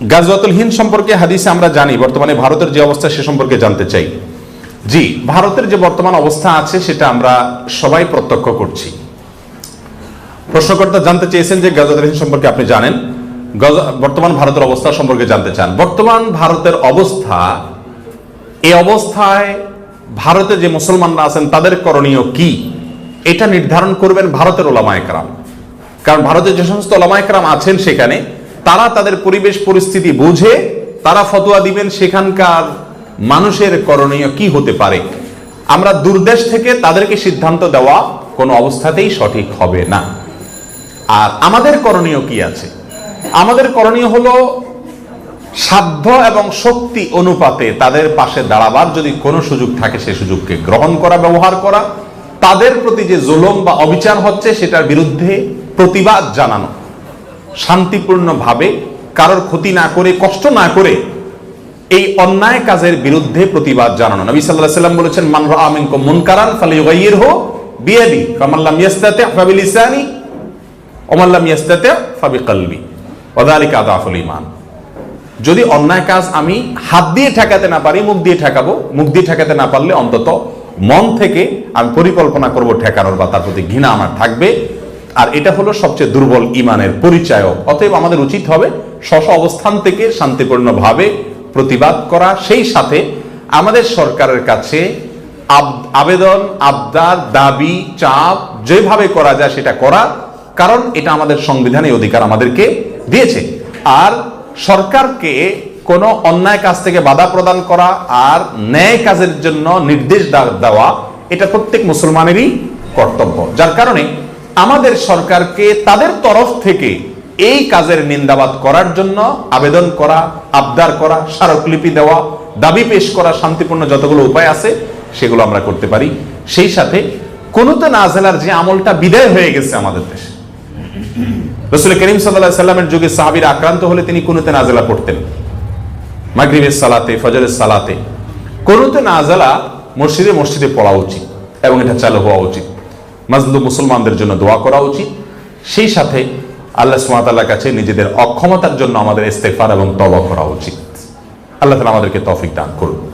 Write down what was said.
গাজওয়াতুল হিন্দ সম্পর্কে হাদিসে আমরা জানি, বর্তমানে ভারতের যে অবস্থা সে সম্পর্কে জানতে চাই। জি, ভারতের যে বর্তমান অবস্থা আছে সেটা আমরা সবাই প্রত্যক্ষ করছি। প্রশ্নকর্তা জানতে চেয়েছেন যে গাজওয়াতুল হিন্দ সম্পর্কে আপনি জানেন বর্তমান ভারতের অবস্থা সম্পর্কে জানতে চান। বর্তমান ভারতের অবস্থা এই অবস্থায় ভারতে যে মুসলমানরা আছেন, তাদের করণীয় কি? এটা নির্ধারণ করবেন ভারতের ওলামায়করাম কারণ ভারতের যে সমস্ত ওলামায়করাম আছেন সেখানে তারা তাদের পরিবেশ পরিস্থিতি বুঝে, তারা ফতোয়া দিবেন সেখানকার মানুষের করণীয় কি হতে পারে। আমরা দূরদেশ থেকে তাদেরকে সিদ্ধান্ত দেওয়া কোনো অবস্থাতেই সঠিক হবে না। আর আমাদের করণীয় কি আছে? আমাদের করণীয় হলো সাধ্য এবং শক্তি অনুপাতে তাদের পাশে দাঁড়াবার যদি কোনো সুযোগ থাকে সেই সুযোগকে গ্রহণ করা, ব্যবহার করা। তাদের প্রতি যে জুলুম বা অবিচার হচ্ছে, সেটার বিরুদ্ধে প্রতিবাদ জানানো। শান্তিপূর্ণভাবে কারোর ক্ষতি না করে, কষ্ট না করে এই অন্যায় কাজের বিরুদ্ধে প্রতিবাদ জানানো। নবী সাল্লাল্লাহু সাল্লাম বলেছেন, মান রাআ মিনকুম মুনকারান ফালিয়ুগাইয়িরহু বিয়াদি ফামান লাম ইয়াস্তাতি ফাবিলিসানি ওমান লাম ইয়াস্তাতি ফাবিকলবি। ওয়া যালিকা আদাফুল ঈমান। যদি অন্যায় কাজ আমি হাত দিয়ে ঠেকাতে না পারি, মুখ দিয়ে ঠেকাবো, মুখ দিয়ে ঠেকাতে না পারলে অন্তত মন থেকে আমি পরিকল্পনা করব ঠেকানোর বা তার প্রতি ঘৃণা আমার থাকবে। আর এটা হলো সবচেয়ে দুর্বল ইমানের পরিচয় অতএব আমাদের উচিত হবে স্ব স্ব অবস্থান থেকে শান্তিপূর্ণভাবে প্রতিবাদ করা। সেই সাথে আমাদের সরকারের কাছে আবেদন, আবদার, দাবি, চাপ যেভাবে করা যায় সেটা করা, কারণ এটা আমাদের সংবিধানে অধিকার আমাদেরকে দিয়েছে। আর সরকারকে কোনো অন্যায় কাজ থেকে বাধা প্রদান করা আর ন্যায় কাজের জন্য নির্দেশ দেওয়া, এটা প্রত্যেক মুসলমানেরই কর্তব্য। যার কারণে আমাদের সরকারকে তাদের তরফ থেকে এই কাজের নিন্দাবাদ করার জন্য আবেদন করা, আবদার করা, স্মারকলিপি দেওয়া, দাবি পেশ করা শান্তিপূর্ণ যতগুলো উপায় আছে, সেগুলো আমরা করতে পারি। সেই সাথে কোনোতে নাজেলার যে আমলটা বিদায় হয়ে গেছে আমাদের দেশে। রসুল করিম সাল্লাহ সাল্লামের যুগে সাহাবির আক্রান্ত হলে তিনি কোনোতে নাজেলা পড়তেন। মাগরিবের সালাতে, ফজরের সালাতে। কোনোতে নাজেলা মসজিদে মসজিদে পড়া উচিত এবং এটা চালু হওয়া উচিত। মাজলুম মুসলমানদের জন্য দোয়া করা উচিত। সেই সাথে আল্লাহ সুমাতাল্লাহ কাছে নিজেদের অক্ষমতার জন্য আমাদের ইস্তেফার এবং তবা করা উচিত। আল্লাহ তালা আমাদেরকে তফিক দান করুন।